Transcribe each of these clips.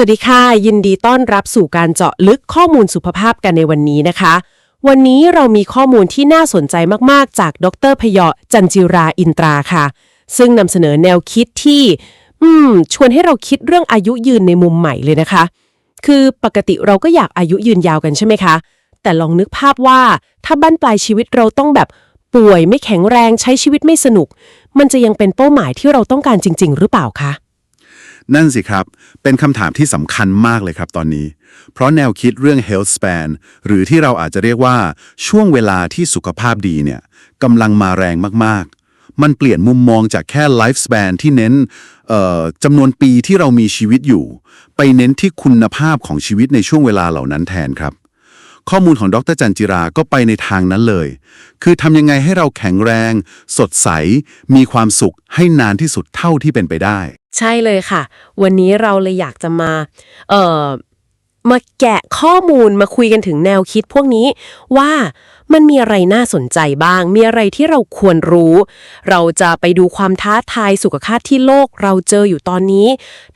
สวัสดีค่ะ ยินดีต้อนรับสู่การเจาะลึกข้อมูลสุขภาพกันในวันนี้นะคะ วันนี้เรามีข้อมูลที่น่าสนใจมากๆ จากดรพยอจันจิราอินตราค่ะ ซึ่งนำเสนอแนวคิดที่ อืม ชวนให้เราคิดเรื่องอายุยืนในมุมใหม่เลยนะคะ คือปกติเราก็อยากอายุยืนยาวกันใช่ไหมคะ แต่ลองนึกภาพว่าถ้าบั้นปลายชีวิตเราต้องแบบป่วยไม่แข็งแรงใช้ชีวิตไม่สนุก มันจะยังเป็นเป้าหมายที่เราต้องการจริง ๆ หรือเปล่าคะ นั่นสิครับ เป็นคำถามที่สำคัญมากเลยครับตอนนี้ เพราะแนวคิดเรื่อง health span หรือที่เราอาจจะเรียกว่าช่วงเวลาที่สุขภาพดีเนี่ยกำลังมาแรงมากๆ มันเปลี่ยนมุมมองจากแค่ life span ที่เน้นจำนวนปีที่เรามีชีวิตอยู่ ไปเน้นที่คุณภาพของชีวิตในช่วงเวลาเหล่านั้นแทนครับ ข้อมูลของดรจันจิราก็ไปในทางนั้นเลย คือทำยังไงให้เราแข็งแรง สดใส มีความสุขให้นานที่สุดเท่าที่เป็นไปได้ ใช่เลยค่ะ วันนี้เราเลยอยากจะมา เอ่อ มาแกะข้อมูลมาคุยกันถึงแนวคิดพวกนี้ว่ามันมีอะไรน่าสนใจบ้าง มีอะไรที่เราควรรู้ เราจะไปดูความท้าทายสุขภาพที่โลกเราเจออยู่ตอนนี้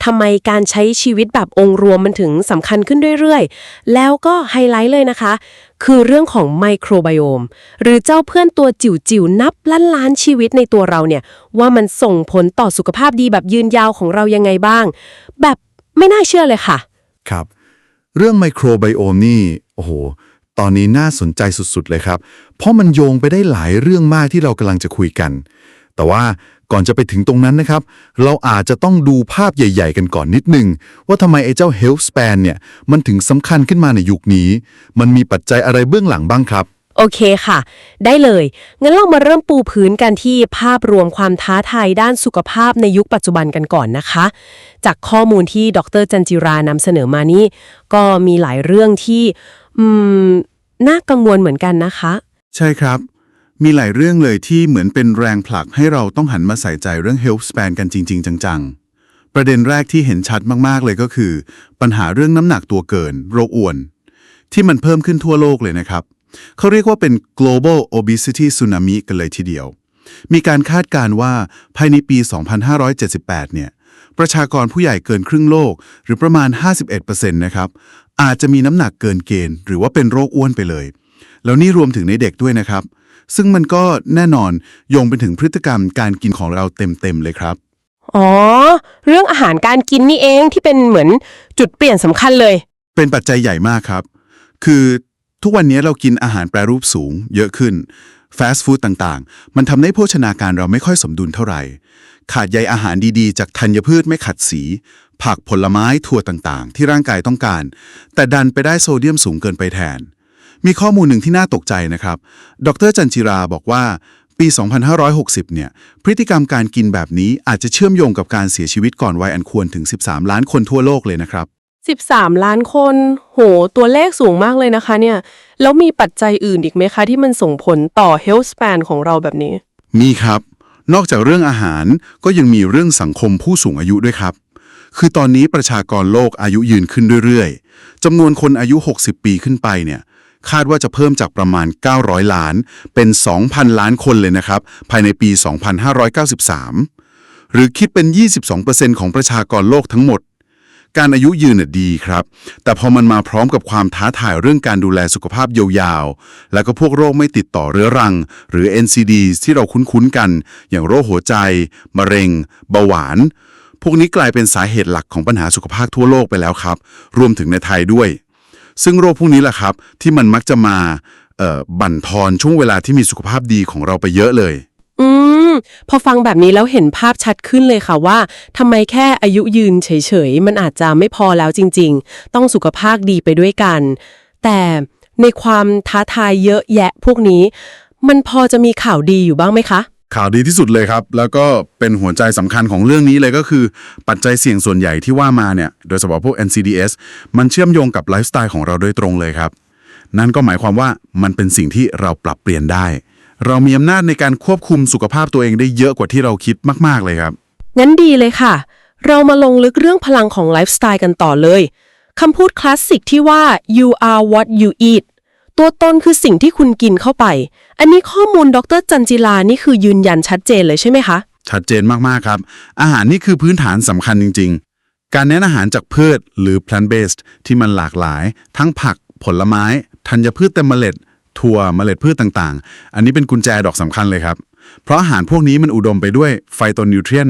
ทำไมการใช้ชีวิตแบบองค์รวมมันถึงสำคัญขึ้นเรื่อยๆ แล้วก็ไฮไลท์เลยนะคะ คือเรื่องของไมโครไบโอม หรือเจ้าเพื่อนตัวจิ๋วๆ นับล้านล้านชีวิตในตัวเราเนี่ย ว่ามันส่งผลต่อสุขภาพดีแบบยืนยาวของเรายังไงบ้าง แบบไม่น่าเชื่อเลยค่ะ ครับ เรื่องไมโครไบโอมนี่ โอ้โห ตอนนี้น่าสนใจสุดๆเลยครับ เพราะมันโยงไปได้หลายเรื่องมากที่เรากำลังจะคุยกัน แต่ว่าก่อนจะไปถึงตรงนั้นนะครับ เราอาจจะต้องดูภาพใหญ่ ๆ กันก่อนนิดนึง ว่าทำไมไอ้เจ้า health span เนี่ย มันถึงสำคัญขึ้นมาในยุคนี้ มันมีปัจจัยอะไรเบื้องหลังบ้างครับ โอเคค่ะ ได้เลย งั้นเรามาเริ่มปูพื้นกันที่ภาพรวมความท้าทายด้านสุขภาพในยุคปัจจุบันกันก่อนนะคะ จากข้อมูลที่ดรจันจิรานำเสนอมานี่ก็มีหลายเรื่องที่น่ากังวลเหมือนกันนะคะ ใช่ครับ มีหลายเรื่องเลยที่เหมือนเป็นแรงผลักให้เราต้องหันมาใส่ใจเรื่อง health span กันจริง ๆ จัง ๆ ประเด็นแรกที่เห็นชัดมากๆเลยก็คือ ปัญหาเรื่องน้ำหนักตัวเกิน โรคอ้วน ที่มันเพิ่มขึ้นทั่วโลกเลยนะครับ เขาเรียกว่าเป็น global obesity tsunami กันเลยทีเดียว มีการคาดการณ์ว่าภายในปี 2578 เนี่ย ประชากรผู้ใหญ่เกินครึ่งโลก หรือประมาณ 51%นะครับ อาจจะมีน้ำหนักเกินเกณฑ์ หรือว่าเป็นโรคอ้วนไปเลย แล้วนี่รวมถึงในเด็กด้วยนะครับ ซึ่งมันก็แน่นอนโยงไปถึงพฤติกรรมการกินของเราเต็มๆเลยครับ อ๋อ เรื่องอาหารการกินนี่เองที่เป็นเหมือนจุดเปลี่ยนสำคัญเลย เป็นปัจจัยใหญ่มากครับ คือ ทุกวันนี้เรากินอาหารแปรรูปสูง เยอะขึ้นฟาสต์ฟู้ดต่างๆ มันทำให้โภชนาการเราไม่ค่อยสมดุลเท่าไหร่ ขาดใยอาหารดีๆ จากธัญพืชไม่ขัดสี ผักผลไม้ถั่วต่างๆ ที่ร่างกายต้องการ แต่ดันไปได้โซเดียมสูงเกินไปแทน มีข้อมูลหนึ่งที่น่าตกใจนะครับ ดรจันจิราบอกว่าปี 2560 เนี่ย พฤติกรรมการกินแบบนี้อาจจะเชื่อมโยงกับการเสียชีวิตก่อนวัยอันควรถึง 13 ล้านคนทั่วโลกเลยนะครับ 13 ล้านคน โห ตัวเลขสูงมากเลยนะคะเนี่ย แล้วมีปัจจัยอื่นอีกไหมคะ ที่มันส่งผลต่อ health span ของเราแบบนี้ มีครับ นอกจากเรื่องอาหารก็ยังมีเรื่องสังคมผู้สูงอายุด้วยครับ คือตอนนี้ประชากรโลกอายุยืนขึ้นเรื่อยๆจำนวนคนอายุ 60 ปีขึ้นไปเนี่ย คาดว่าจะเพิ่มจากประมาณ 900 ล้าน เป็น 2,000 ล้านคนเลยนะครับ ภายในปี 2593 หรือคิดเป็น 22%ของประชากรโลกทั้งหมด การอายุยืนน่ะดีครับ แต่พอมันมาพร้อมกับความท้าทายเรื่องการดูแลสุขภาพยาวๆ แล้วก็พวกโรคไม่ติดต่อเรื้อรัง หรือ NCD ที่เราคุ้นๆกัน อย่างโรคหัวใจ มะเร็ง เบาหวาน พวกนี้กลายเป็นสาเหตุหลักของปัญหาสุขภาพทั่วโลกไปแล้วครับ รวมถึงในไทยด้วย ซึ่งโรคพวกนี้แหละครับ ที่มันมักจะมาบั่นทอนช่วงเวลาที่มีสุขภาพดีของเราไปเยอะเลย อืม พอฟังแบบนี้แล้วเห็นภาพชัดขึ้นเลยค่ะว่าทำไมแค่อายุยืนเฉยๆ มันอาจจะไม่พอแล้วจริง ๆ ต้องสุขภาพดีไปด้วยกัน แต่ในความท้าทายเยอะแยะพวกนี้ มันพอจะมีข่าวดีอยู่บ้างไหมคะ ข่าวดีที่สุดเลยครับ แล้วก็เป็นหัวใจสำคัญของเรื่องนี้เลยก็คือ ปัจจัยเสี่ยงส่วนใหญ่ที่ว่ามาเนี่ย โดยเฉพาะพวก NCDs มันเชื่อมโยงกับไลฟ์สไตล์ของเราโดยตรงเลยครับ นั่นก็หมายความว่ามันเป็นสิ่งที่เราปรับเปลี่ยนได้ เรามีอำนาจในการควบคุมสุขภาพตัวเองได้เยอะกว่าที่เราคิดมาก ๆ เลยครับ งั้นดีเลยค่ะ เรามาลงลึกเรื่องพลังของไลฟ์สไตล์กันต่อเลยคำพูดคลาสสิกที่ว่า you are what you eat ตัวตนคือสิ่งที่คุณกินเข้าไป อันนี้ข้อมูลดรจันจิลานี่คือยืนยันชัดเจนเลยใช่ไหมคะ ชัดเจนมาก ๆ ครับ อาหารนี่คือพื้นฐานสำคัญจริงการเน้นอาหารจากพืชหรือ plant based ที่มันหลากหลาย ทั้งผัก ผลไม้ธัญพืชเต็มเมล็ด ถั่วเมล็ดพืชต่างๆ อันนี้เป็นกุญแจดอกสำคัญเลยครับ เพราะอาหารพวกนี้มันอุดมไปด้วยไฟโตนิวเทรียน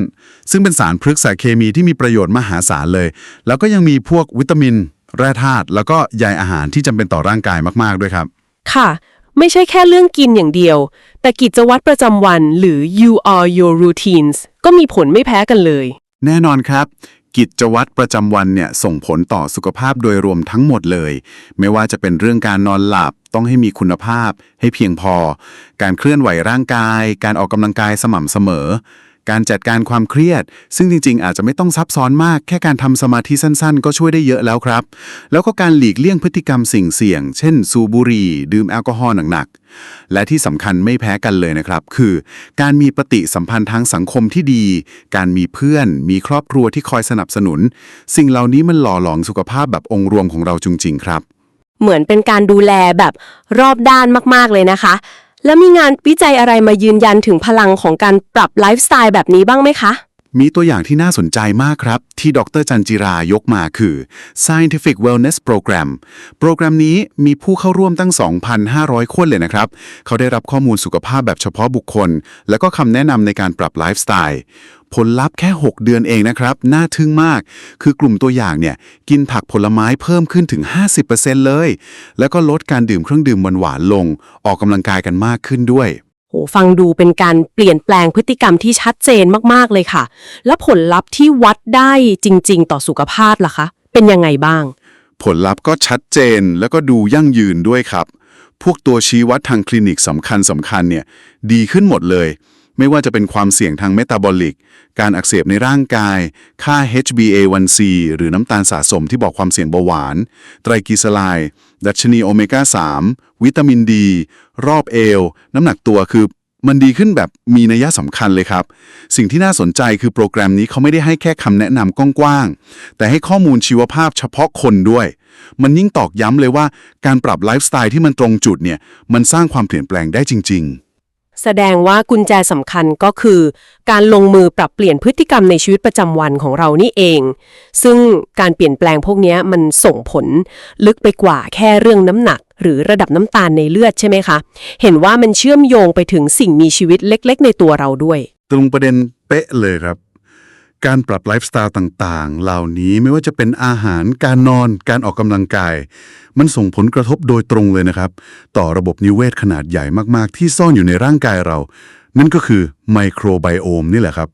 ซึ่งเป็นสารพฤกษเคมีที่มีประโยชน์มหาศาลเลย แล้วก็ยังมีพวกวิตามิน แร่ธาตุแล้วก็ใยอาหารที่จำเป็นต่อร่างกายมากๆด้วยครับ ค่ะ ไม่ใช่แค่เรื่องกินอย่างเดียว แต่กิจวัตรประจำวันหรือ you are your routines ก็มีผลไม่แพ้กันเลย แน่นอนครับ กิจวัตรประจำวันเนี่ยส่งผลต่อสุขภาพโดยรวมทั้งหมดเลย ไม่ว่าจะเป็นเรื่องการนอนหลับต้องให้มีคุณภาพ ให้เพียงพอ การเคลื่อนไหวร่างกาย การออกกำลังกายสม่ำเสมอ การจัดการความเครียด ซึ่งจริง ๆ อาจจะไม่ต้องซับซ้อนมาก แค่การทำสมาธิสั้น ๆ ก็ช่วยได้เยอะแล้วครับ แล้วก็การหลีกเลี่ยงพฤติกรรมสิ่งเสี่ยง เช่น สูบบุหรี่ ดื่มแอลกอฮอล์หนัก ๆ และที่สำคัญไม่แพ้กันเลยนะครับ คือ การมีปฏิสัมพันธ์ทางสังคมที่ดี การมีเพื่อน มีครอบครัวที่คอยสนับสนุน สิ่งเหล่านี้มันหล่อหลอมสุขภาพแบบองค์รวมของเราจริงๆครับ เหมือนเป็นการดูแลแบบรอบด้านมากๆเลยนะคะ แล้วมีงานวิจัยอะไรมายืนยันถึงพลังของการปรับไลฟ์สไตล์แบบนี้บ้างไหมคะ มีตัวอย่างที่น่าสนใจมากครับ ที่ดรจันจิรายกมาคือ Scientific Wellness Program โปรแกรมนี้มีผู้เข้าร่วมตั้ง 2,500 คนเลยนะครับ เขาได้รับข้อมูลสุขภาพแบบเฉพาะบุคคล แล้วก็คำแนะนำในการปรับไลฟ์สไตล์ผลลัพธ์แค่ 6 เดือนเองนะครับ น่าทึ่งมาก คือกลุ่มตัวอย่างเนี่ย กินผักผลไม้เพิ่มขึ้นถึง 50%เลย แล้วก็ลดการดื่มเครื่องดื่มหวานๆลง ออกกำลังกายกันมากขึ้นด้วย โหฟังดูเป็นการเปลี่ยนแปลงพฤติกรรมที่ชัดเจนมากๆเลยค่ะ แล้วผลลัพธ์ที่วัดได้จริง ๆ ต่อสุขภาพล่ะคะ เป็นยังไงบ้าง ผลลัพธ์ก็ชัดเจนแล้วก็ดูยั่งยืนด้วยครับ พวกตัวชี้วัดทางคลินิกสำคัญสำคัญเนี่ยดีขึ้นหมดเลย ไม่ว่าจะเป็นความเสี่ยงทางเมตาบอลิก การอักเสบในร่างกาย ค่า HbA1c หรือน้ำตาลสะสมที่บอกความเสี่ยงเบาหวาน ไตรกลีเซอไรด์ดัชนีโอเมก้า 3 วิตามินดี รอบเอว น้ำหนักตัวคือมันดีขึ้นแบบมีนัยสำคัญเลยครับ สิ่งที่น่าสนใจคือโปรแกรมนี้เขาไม่ได้ให้แค่คำแนะนำกว้างๆ แต่ให้ข้อมูลชีวภาพเฉพาะคนด้วย มันยิ่งตอกย้ำเลยว่าการปรับไลฟ์สไตล์ที่มันตรงจุดเนี่ย มันสร้างความเปลี่ยนแปลงได้จริง ๆ แสดงว่ากุญแจสำคัญก็คือ การลงมือปรับเปลี่ยนพฤติกรรมในชีวิตประจำวันของเรานี่เอง ซึ่งการเปลี่ยนแปลงพวกนี้มันส่งผลลึกไปกว่าแค่เรื่องน้ำหนัก หรือระดับน้ำตาลในเลือดใช่ไหมคะ เห็นว่ามันเชื่อมโยงไปถึงสิ่งมีชีวิตเล็ก ๆ ในตัวเราด้วย ตรงประเด็นเป๊ะเลยครับ การปรับไลฟ์สไตล์ต่างๆ เหล่านี้ไม่ว่าจะเป็นอาหาร การนอน การออกกำลังกาย มันส่งผลกระทบโดยตรงเลยนะครับ ต่อระบบนิเวศขนาดใหญ่มากๆ ที่ซ่อนอยู่ในร่างกายเรา นั่นก็คือไมโครไบโอมนี่แหละครับ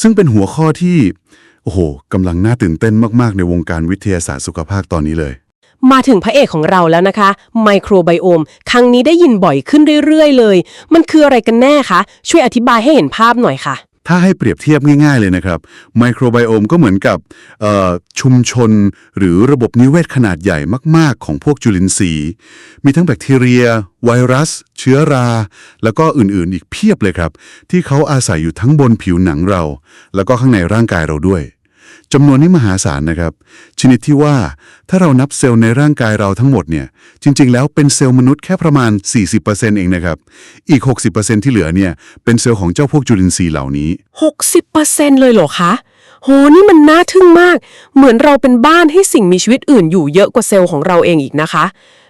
ซึ่งเป็นหัวข้อที่ โอ้โหกำลังน่าตื่นเต้นมากๆ ในวงการวิทยาศาสตร์สุขภาพตอนนี้เลย มาถึงพระเอกของเราแล้วนะคะไมโครไบโอมครั้งนี้ได้ยินบ่อยขึ้นเรื่อยๆ เลย มันคืออะไรกันแน่คะช่วยอธิบายให้เห็นภาพหน่อยค่ะ ถ้าให้เปรียบเทียบง่าย ๆ เลยนะครับ ไมโครไบโอมก็เหมือนกับชุมชนหรือระบบนิเวศขนาดใหญ่มาก ๆ ของพวกจุลินทรีย์ มีทั้งแบคทีเรีย ไวรัส เชื้อรา แล้วก็อื่นๆ อีกเพียบเลยครับ ที่เขาอาศัยอยู่ทั้งบนผิวหนังเรา แล้วก็ข้างในร่างกายเราด้วย จำนวนนี้มหาศาลนะครับ ชนิดที่ว่าถ้าเรานับเซลล์ในร่างกายเราทั้งหมดเนี่ยจริง ๆ แล้วเป็นเซลล์มนุษย์แค่ประมาณ 40%เองนะครับ อีก 60%ที่เหลือเนี่ยเป็นเซลล์ของเจ้าพวกจุลินทรีย์เหล่านี้ 60%เลยเหรอคะโหนี่มันน่าทึ่งมาก เหมือนเราเป็นบ้านให้สิ่งมีชีวิตอื่นอยู่เยอะกว่าเซลล์ของเราเองอีกนะคะ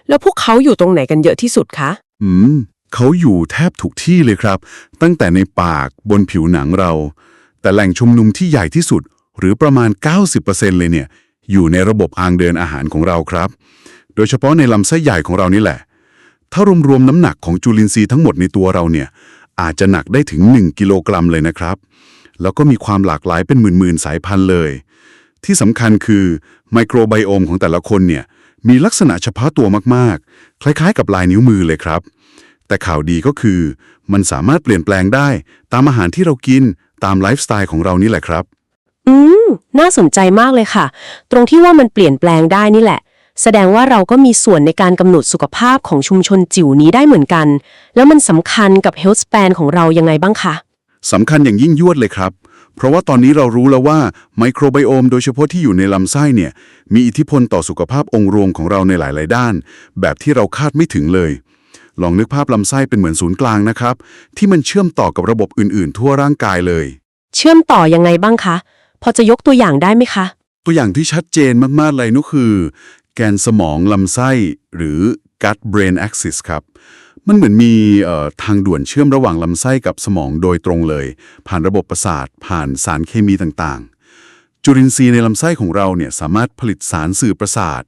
แล้วพวกเขาอยู่ตรงไหนกันเยอะที่สุดคะอืมเขาอยู่แทบทุกที่เลยครับ ตั้งแต่ในปากบนผิวหนังเรา แต่แหล่งชุมนุมที่ใหญ่ที่สุด หรือประมาณ 90%เลยเนี่ยอยู่ในระบบทางเดินอาหารของเราครับ โดยเฉพาะในลำไส้ใหญ่ของเรานี่แหละ ถ้ารวมๆน้ำหนักของจุลินทรีย์ทั้งหมดในตัวเราเนี่ยอาจจะหนักได้ถึง 1 กิโลกรัมเลยนะครับ แล้วก็มีความหลากหลายเป็นหมื่นๆสายพันธุ์เลย ที่สำคัญคือไมโครไบโอมของแต่ละคนเนี่ยมีลักษณะเฉพาะตัวมากๆ คล้ายๆ กับลายนิ้วมือเลยครับ แต่ข่าวดีก็คือ มันสามารถเปลี่ยนแปลงได้ตามอาหารที่เรากินตามไลฟ์สไตล์ของเรานี่แหละครับ อืม น่าสนใจมากเลยค่ะ ตรงที่ว่ามันเปลี่ยนแปลงได้นี่แหละ แสดงว่าเราก็มีส่วนในการกำหนดสุขภาพของชุมชนจิ๋วนี้ได้เหมือนกัน แล้วมันสำคัญกับ health span ของเรายังไงบ้างคะ สำคัญอย่างยิ่งยวดเลยครับ เพราะว่าตอนนี้เรารู้แล้วว่าไมโครไบโอมโดยเฉพาะที่อยู่ในลำไส้เนี่ย มีอิทธิพลต่อสุขภาพองค์รวมของเราในหลาย ๆ ด้าน แบบที่เราคาดไม่ถึงเลย ลองนึกภาพลำไส้เป็นเหมือนศูนย์กลางนะครับ ที่มันเชื่อมต่อกับระบบอื่น ๆ ทั่วร่างกายเลย เชื่อมต่อยังไงบ้างคะ พอจะยกตัวอย่างได้ไหมคะ ตัวอย่างที่ชัดเจนมากๆเลยนั่นคือ แกนสมองลำไส้หรือ gut brain axis ครับ มันเหมือนมีทางด่วนเชื่อมระหว่างลำไส้กับสมองโดยตรงเลย ผ่านระบบประสาท ผ่านสารเคมีต่างๆ จุลินทรีย์ในลำไส้ของเราเนี่ยสามารถผลิตสารสื่อประสาท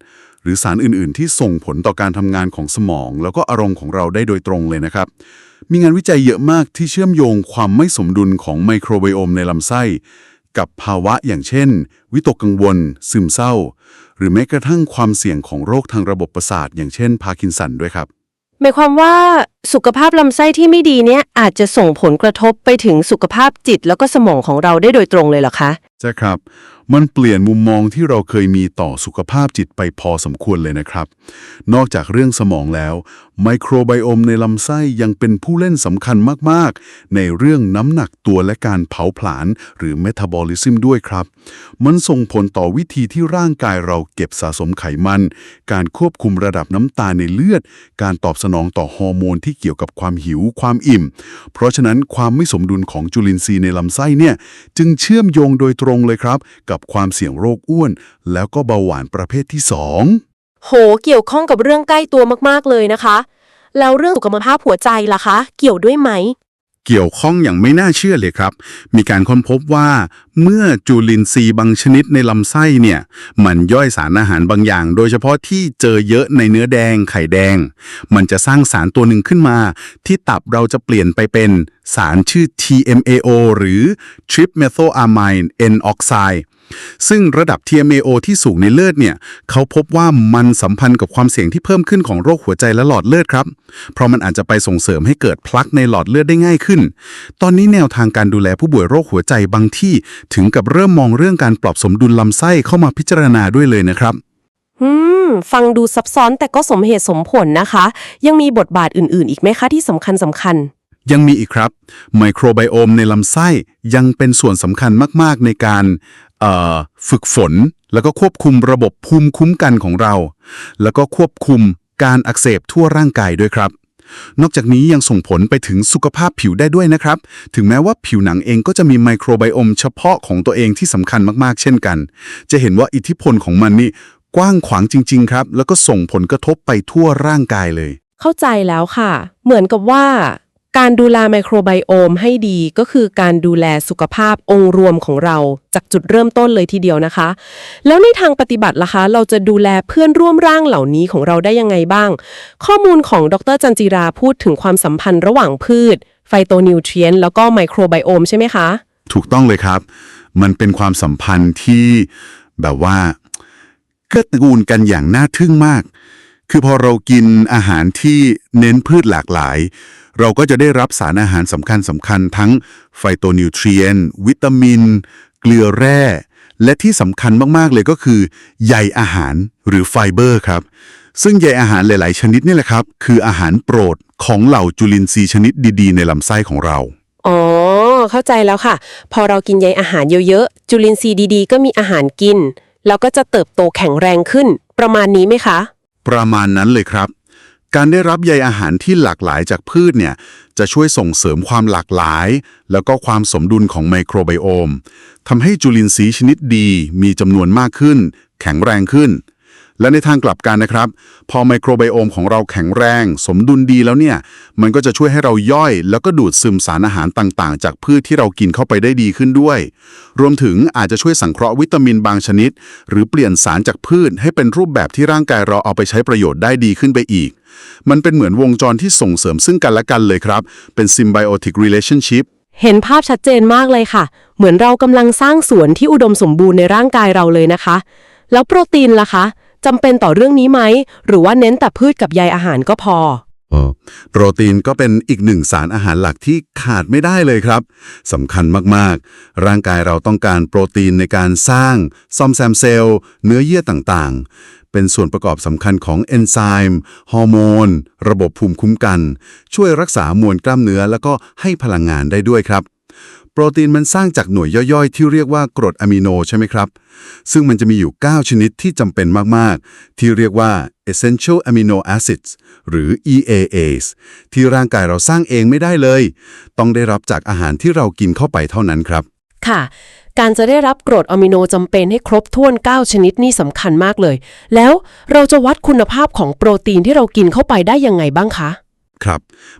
หรือสารอื่นๆ ที่ส่งผลต่อการทำงานของสมอง แล้วก็อารมณ์ของเราได้โดยตรงเลยนะครับ มีงานวิจัยเยอะมากที่เชื่อมโยงความไม่สมดุลของไมโครไบโอมในลำไส้ กับภาวะอย่างเช่น วิตกกังวล ซึมเศร้า หรือแม้กระทั่งความเสี่ยงของโรคทางระบบประสาท อย่างเช่นพาร์กินสันด้วยครับ หมายความว่า สุขภาพลำไส้ที่ไม่ดีเนี่ยอาจจะส่งผลกระทบไปถึงสุขภาพจิตแล้วก็สมองของเราได้โดยตรงเลยเหรอคะ ใช่ครับ มันเปลี่ยนมุมมองที่เราเคยมีต่อสุขภาพจิตไปพอสมควรเลยนะครับ นอกจากเรื่องสมองแล้ว ไมโครไบโอมในลำไส้ยังเป็นผู้เล่นสำคัญมาก ๆ ในเรื่องน้ำหนักตัวและการเผาผลาญหรือเมตาบอลิซึมด้วยครับ มันส่งผลต่อวิธีที่ร่างกายเราเก็บสะสมไขมัน การควบคุมระดับน้ำตาลในเลือด การตอบสนองต่อฮอร์โมนที่เกี่ยวกับความหิวความอิ่ม เพราะฉะนั้นความไม่สมดุลของจุลินทรีย์ในลำไส้เนี่ยจึงเชื่อมโยงโดยตรงเลยครับ กับความเสี่ยงโรคอ้วน แล้วก็เบาหวานประเภทที่ 2 โห เกี่ยวข้องกับเรื่องใกล้ตัวมากๆเลยนะคะ แล้วเรื่องสุขภาพหัวใจล่ะคะ เกี่ยวด้วยไหม เกี่ยวข้องอย่างไม่น่าเชื่อเลยครับ มีการค้นพบว่าเมื่อจุลินทรีย์บางชนิดในลำไส้เนี่ยมันย่อยสารอาหารบางอย่าง โดยเฉพาะที่เจอเยอะในเนื้อแดงไข่แดง มันจะสร้างสารตัวหนึ่งขึ้นมา ที่ตับเราจะเปลี่ยนไปเป็นสารชื่อ TMAO หรือ Tripmethylamine N oxide ซึ่งระดับ TMAO ที่สูงในเลือดเนี่ยเขาพบว่ามันสัมพันธ์กับความเสี่ยงที่เพิ่มขึ้นของโรคหัวใจและหลอดเลือดครับ เพราะมันอาจจะไปส่งเสริมให้เกิดพลักในหลอดเลือดได้ง่ายขึ้น ตอนนี้แนวทางการดูแลผู้ป่วยโรคหัวใจบางที่ ถึงกับเริ่มมองเรื่องการปรับสมดุลลำไส้เข้ามาพิจารณาด้วยเลยนะครับอืม ฟังดูซับซ้อนแต่ก็สมเหตุสมผลนะคะ ยังมีบทบาทอื่นๆ อีกไหมคะที่สำคัญสำคัญ ยังมีอีกครับ ไมโครไบโอมในลำไส้ยังเป็นส่วนสำคัญมากๆในการเอ่อ ฝึกฝน แล้วก็ควบคุมระบบภูมิคุ้มกันของเรา แล้วก็ควบคุมการอักเสบทั่วร่างกายด้วยครับ นอกจากนี้ยังส่งผลไปถึงสุขภาพผิวได้ด้วยนะครับ ถึงแม้ว่าผิวหนังเองก็จะมีไมโครไบโอมเฉพาะของตัวเองที่สำคัญมากๆ เช่นกัน จะเห็นว่าอิทธิพลของมันนี่กว้างขวางจริง ๆ ครับ แล้วก็ส่งผลกระทบไปทั่วร่างกายเลย เข้าใจแล้วค่ะ เหมือนกับว่า การดูแลไมโครไบโอมให้ดีก็คือการดูแลสุขภาพองค์รวมของเรา จากจุดเริ่มต้นเลยทีเดียวนะคะ แล้วในทางปฏิบัติล่ะคะ เราจะดูแลเพื่อนร่วมร่างเหล่านี้ของเราได้ยังไงบ้าง ข้อมูลของดรจันจิราพูดถึงความสัมพันธ์ระหว่างพืช ไฟโตนิวเทรียนแล้วก็ไมโครไบโอมใช่ไหมคะ ถูกต้องเลยครับ มันเป็นความสัมพันธ์ที่แบบว่าเกื้อกูลกันอย่างน่าทึ่งมาก คือพอเรากินอาหารที่เน้นพืชหลากหลาย เราก็จะได้รับสารอาหารสำคัญสำคัญทั้งไฟโตนิวเทรียนวิตามิน เกลือแร่ และที่สำคัญมากๆเลยก็คือใยอาหารหรือไฟเบอร์ครับ ซึ่งใยอาหารหลาย ๆ ชนิดนี่แหละครับ คืออาหารโปรดของเหล่าจุลินทรีย์ชนิดดีๆ ในลำไส้ของเราอ๋อ เข้าใจแล้วค่ะ พอเรากินใยอาหารเยอะๆ จุลินทรีย์ดีๆ ก็มีอาหารกิน แล้วก็จะเติบโตแข็งแรงขึ้น ประมาณนี้ไหมคะ ประมาณนั้นเลยครับ การได้รับใยอาหารที่หลากหลายจากพืชเนี่ยจะช่วยส่งเสริมความหลากหลาย แล้วก็ความสมดุลของไมโครไบโอมทำให้จุลินทรีย์ชนิดดีมีจำนวนมากขึ้น แข็งแรงขึ้น และในทางกลับกันนะครับ พอไมโครไบโอมของเราแข็งแรง สมดุลดีแล้วเนี่ย มันก็จะช่วยให้เราย่อย แล้วก็ดูดซึมสารอาหารต่างๆ จากพืชที่เรากินเข้าไปได้ดีขึ้นด้วย รวมถึงอาจจะช่วยสังเคราะห์วิตามินบางชนิด หรือเปลี่ยนสารจากพืชให้เป็นรูปแบบที่ร่างกายเราเอาไปใช้ประโยชน์ได้ดีขึ้นไปอีก มันเป็นเหมือนวงจรที่ส่งเสริมซึ่งกันและกันเลยครับ เป็น symbiotic relationship เห็นภาพชัดเจนมากเลยค่ะ เหมือนเรากำลังสร้างสวนที่อุดมสมบูรณ์ในร่างกายเราเลยนะคะ แล้วโปรตีนล่ะคะ จำเป็นต่อเรื่องนี้ไหม หรือว่าเน้นแต่พืชกับใยอาหารก็พอโปรตีนก็เป็นอีกหนึ่งสารอาหารหลักที่ขาดไม่ได้เลยครับสำคัญมากๆ ร่างกายเราต้องการโปรตีนในการสร้าง ซ่อมแซมเซลล์ เนื้อเยื่อต่างๆ เป็นส่วนประกอบสำคัญของเอนไซม์ฮอร์โมน ระบบภูมิคุ้มกัน ช่วยรักษามวลกล้ามเนื้อ แล้วก็ให้พลังงานได้ด้วยครับ โปรตีนมันสร้างจากหน่วยย่อยๆ ที่เรียกว่ากรดอะมิโนใช่ไหมครับ ซึ่งมันจะมีอยู่ 9 ชนิดที่จำเป็นมาก ๆ ที่เรียกว่า essential amino acids หรือ EAAs ที่ร่างกายเราสร้างเองไม่ได้เลย ต้องได้รับจากอาหารที่เรากินเข้าไปเท่านั้นครับ ค่ะ การจะได้รับกรดอะมิโนจำเป็นให้ครบถ้วน 9 ชนิดนี่สำคัญมากเลย แล้วเราจะวัดคุณภาพของโปรตีนที่เรากินเข้าไปได้ยังไงบ้างคะ ครับ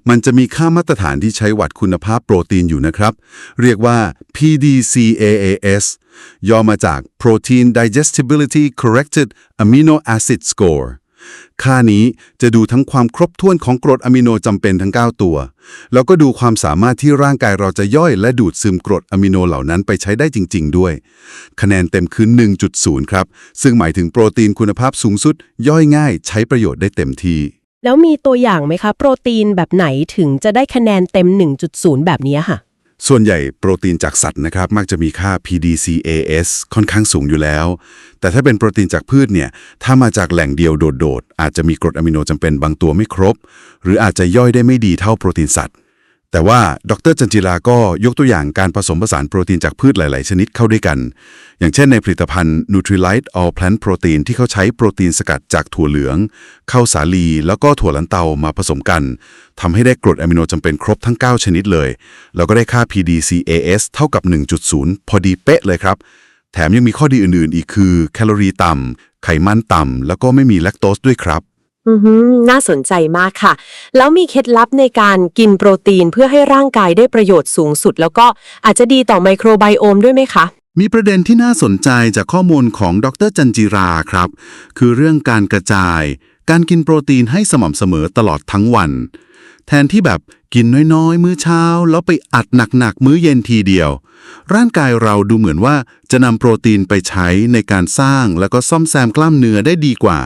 มันจะมีค่ามาตรฐานที่ใช้วัดคุณภาพโปรตีนอยู่นะครับ เรียกว่า PDCAAS ย่อมาจาก Protein Digestibility Corrected Amino Acid Score ค่านี้จะดูทั้งความครบถ้วนของกรดอะมิโนจำเป็นทั้ง 9 ตัว แล้วก็ดูความสามารถที่ร่างกายเราจะย่อยและดูดซึมกรดอะมิโนเหล่านั้นไปใช้ได้จริง ๆ ด้วย คะแนนเต็มคือ 1.0 ครับ ซึ่งหมายถึงโปรตีนคุณภาพสูงสุด ย่อยง่าย ใช้ประโยชน์ได้เต็มที่ แล้วมีตัวอย่างไหมคะ โปรตีนแบบไหนถึงจะได้คะแนนเต็ม 1.0 แบบนี้ค่ะ ส่วนใหญ่โปรตีนจากสัตว์นะครับ มักจะมีค่า PDCAS ค่อนข้างสูงอยู่แล้ว แต่ถ้าเป็นโปรตีนจากพืชเนี่ย ถ้ามาจากแหล่งเดียวโดดๆ อาจจะมีกรดอะมิโนจำเป็นบางตัวไม่ครบ หรืออาจจะย่อยได้ไม่ดีเท่าโปรตีนสัตว์ แต่ว่าดรจันจิราก็ยกตัวอย่างการผสมผสานโปรตีนจากพืชหลาย ๆ ชนิดเข้าด้วยกัน อย่างเช่นในผลิตภัณฑ์ Nutrilite All Plant Protein ที่เขาใช้โปรตีนสกัดจากถั่วเหลืองข้าวสาลี แล้วก็ถั่วลันเตามาผสมกันทำให้ได้กรดอะมิโนจำเป็นครบทั้ง 9 ชนิดเลย แล้วก็ได้ค่า PDCAS เท่ากับ 1.0 พอดีเป๊ะเลยครับ แถมยังมีข้อดีอื่น ๆ อีกคือ แคลอรี่ต่ำไขมันต่ำแล้วก็ไม่มีแลคโตสด้วยครับ อือหือน่าสนใจมากค่ะ แล้วมีเคล็ดลับในการกินโปรตีนเพื่อให้ร่างกายได้ประโยชน์สูงสุด แล้วก็อาจจะดีต่อไมโครไบโอมด้วยไหมคะ มีประเด็นที่น่าสนใจจากข้อมูลของดรจันจิราครับ คือเรื่องการกระจาย การกินโปรตีนให้สม่ำเสมอตลอดทั้งวัน แทนที่แบบกินน้อยๆ มื้อเช้า แล้วไปอัดหนักๆ มื้อเย็นทีเดียว ร่างกายเราดูเหมือนว่าจะนำโปรตีนไปใช้ในการสร้างแล้วก็ซ่อมแซมกล้ามเนื้อได้ดีกว่า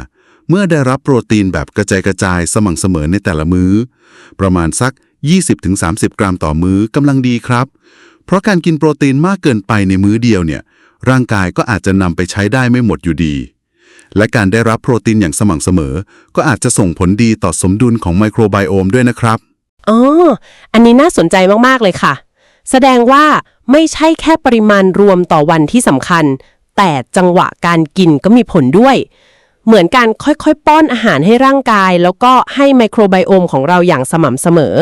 เมื่อได้รับโปรตีนแบบกระจายกระจายสม่ำเสมอในแต่ละมื้อ ประมาณสัก 20-30 กรัมต่อมื้อกำลังดีครับ เพราะการกินโปรตีนมากเกินไปในมื้อเดียวเนี่ย ร่างกายก็อาจจะนำไปใช้ได้ไม่หมดอยู่ดี และการได้รับโปรตีนอย่างสม่ำเสมอ ก็อาจจะส่งผลดีต่อสมดุลของไมโครไบโอมด้วยนะครับอ๋ออันนี้น่าสนใจมาก ๆ เลยค่ะ แสดงว่าไม่ใช่แค่ปริมาณรวมต่อวันที่สำคัญ แต่จังหวะการกินก็มีผลด้วย เหมือนการค่อยๆ ป้อนอาหารให้ร่างกาย แล้วก็ให้ไมโครไบโอมของเราอย่างสม่ำเสมอ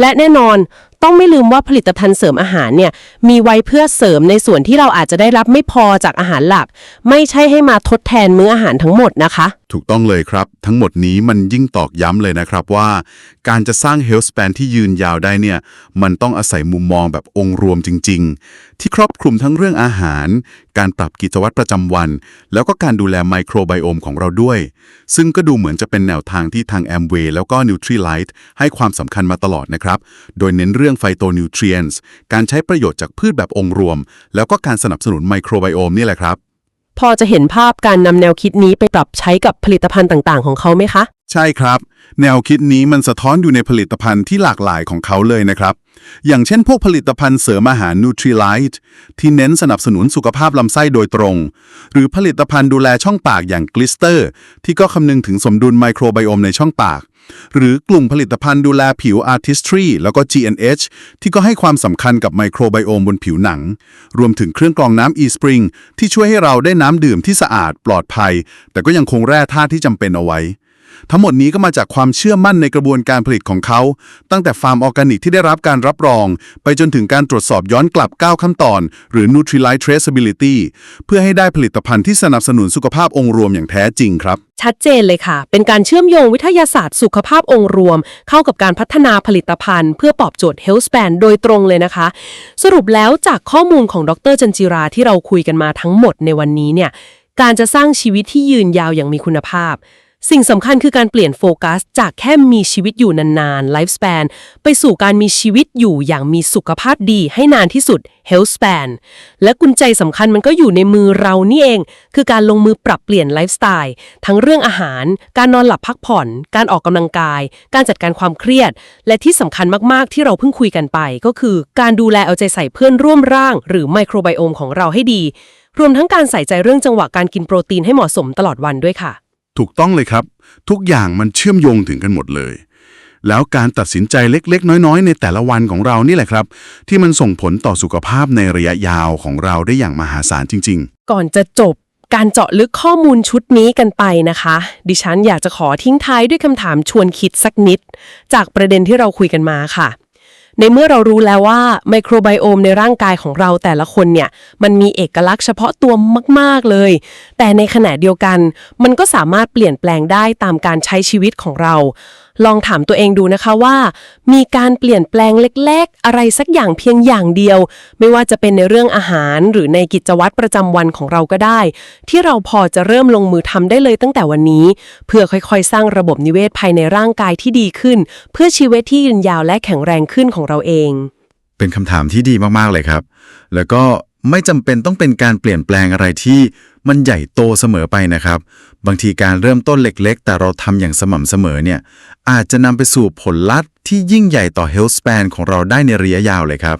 และแน่นอนต้องไม่ลืมว่าผลิตภัณฑ์เสริมอาหารเนี่ยมีไว้เพื่อเสริมในส่วนที่เราอาจจะได้รับไม่พอจากอาหารหลัก ไม่ใช่ให้มาทดแทนมื้ออาหารทั้งหมดนะคะ ถูกต้องเลยครับ ทั้งหมดนี้มันยิ่งตอกย้ำเลยนะครับว่า การจะสร้าง health span ที่ยืนยาวได้เนี่ย มันต้องอาศัยมุมมองแบบองค์รวมจริง ๆ ที่ครอบคลุมทั้งเรื่องอาหาร การปรับกิจวัตรประจำวัน แล้วก็การดูแลไมโครไบโอมของเราด้วย ซึ่งก็ดูเหมือนจะเป็นแนวทางที่ทาง Amway แล้วก็ Nutrilite ให้ความสำคัญมาตลอดนะครับ โดยเน้นเรื่องไฟโตนิวทรีนส์การใช้ประโยชน์จากพืชแบบองค์รวม แล้วก็การสนับสนุนไมโครไบโอมนี่แหละครับ พอจะเห็นภาพการนำแนวคิดนี้ไปปรับใช้กับผลิตภัณฑ์ต่างๆ ของเขาไหมคะ ใช่ครับ แนวคิดนี้มันสะท้อนอยู่ในผลิตภัณฑ์ที่หลากหลายของเขาเลยนะครับ อย่างเช่นพวกผลิตภัณฑ์เสริมอาหาร Nutrilite ที่เน้นสนับสนุนสุขภาพลำไส้โดยตรง หรือผลิตภัณฑ์ดูแลช่องปากอย่าง Glister ที่ก็คำนึงถึงสมดุลไมโครไบโอมในช่องปาก หรือกลุ่มผลิตภัณฑ์ดูแลผิว Artistry แล้วก็ G&H ที่ก็ให้ความสำคัญกับไมโครไบโอมบนผิวหนัง รวมถึงเครื่องกรองน้ำ eSpring ที่ช่วยให้เราได้น้ำดื่มที่สะอาดปลอดภัย แต่ก็ยังคงแร่ธาตุที่จำเป็นเอาไว้ ทั้งหมดนี้ก็มาจากความเชื่อมั่นในกระบวนการผลิตของเขา ตั้งแต่ฟาร์มออร์แกนิกที่ได้รับการรับรอง ไปจนถึงการตรวจสอบย้อนกลับ 9 ขั้นตอน หรือ Nutrilite Traceability เพื่อให้ได้ผลิตภัณฑ์ที่สนับสนุนสุขภาพองค์รวมอย่างแท้จริงครับ ชัดเจนเลยค่ะ เป็นการเชื่อมโยงวิทยาศาสตร์สุขภาพองค์รวม เข้ากับการพัฒนาผลิตภัณฑ์ เพื่อตอบโจทย์ Health Span โดยตรงเลยนะคะ สรุปแล้วจากข้อมูลของดรจันจิราที่เราคุยกันมาทั้งหมดในวันนี้เนี่ยการจะสร้างชีวิตที่ยืนยาวอย่างมีคุณภาพ สิ่งสำคัญคือการเปลี่ยนโฟกัส จากแค่มีชีวิตอยู่นานๆ life span ไปสู่การมีชีวิตอยู่อย่างมีสุขภาพดีให้นานที่สุด health span และกุญแจสำคัญมันก็อยู่ในมือเรานี่เอง คือการลงมือปรับเปลี่ยนไลฟ์สไตล์ทั้งเรื่องอาหาร การนอนหลับพักผ่อน การออกกำลังกาย การจัดการความเครียด และที่สำคัญมากๆที่เราเพิ่งคุยกันไป ก็คือการดูแลเอาใจใส่เพื่อนร่วมร่าง หรือไมโครไบโอมของเราให้ดี รวมทั้งการใส่ใจเรื่องจังหวะการกินโปรตีนให้เหมาะสมตลอดวันด้วยค่ะ ถูกต้องเลยครับ ทุกอย่างมันเชื่อมโยงถึงกันหมดเลย แล้วการตัดสินใจเล็ก ๆ น้อยๆ ในแต่ละวันของเรานี่แหละครับ ที่มันส่งผลต่อสุขภาพในระยะยาวของเราได้อย่างมหาศาลจริง ๆ ก่อนจะจบการเจาะลึกข้อมูลชุดนี้กันไปนะคะ ดิฉันอยากจะขอทิ้งท้ายด้วยคำถามชวนคิดสักนิด จากประเด็นที่เราคุยกันมาค่ะ ในเมื่อเรารู้แล้วว่าไมโครไบโอมในร่างกายของเราแต่ละคนเนี่ยมันมีเอกลักษณ์เฉพาะตัวมาก ๆ เลย แต่ในขณะเดียวกัน มันก็สามารถเปลี่ยนแปลงได้ตามการใช้ชีวิตของเรา ลองถามตัวเองดูนะคะว่า มีการเปลี่ยนแปลงเล็กๆ อะไรสักอย่างเพียงอย่างเดียว ไม่ว่าจะเป็นในเรื่องอาหารหรือในกิจวัตรประจำวันของเราก็ได้ ที่เราพอจะเริ่มลงมือทำได้เลยตั้งแต่วันนี้ เพื่อค่อยๆ สร้างระบบนิเวศภายในร่างกายที่ดีขึ้น เพื่อชีวิตที่ยืนยาวและแข็งแรงขึ้นของเราเอง เป็นคำถามที่ดีมากๆเลยครับ แล้วก็ ไม่จำเป็นต้องเป็นการเปลี่ยนแปลงอะไรที่มันใหญ่โตเสมอไปนะครับ บางทีการเริ่มต้นเล็กๆ แต่เราทำอย่างสม่ำเสมอเนี่ยอาจจะนำไปสู่ผลลัพธ์ที่ยิ่งใหญ่ต่อ health span ของเราได้ในระยะยาวเลยครับ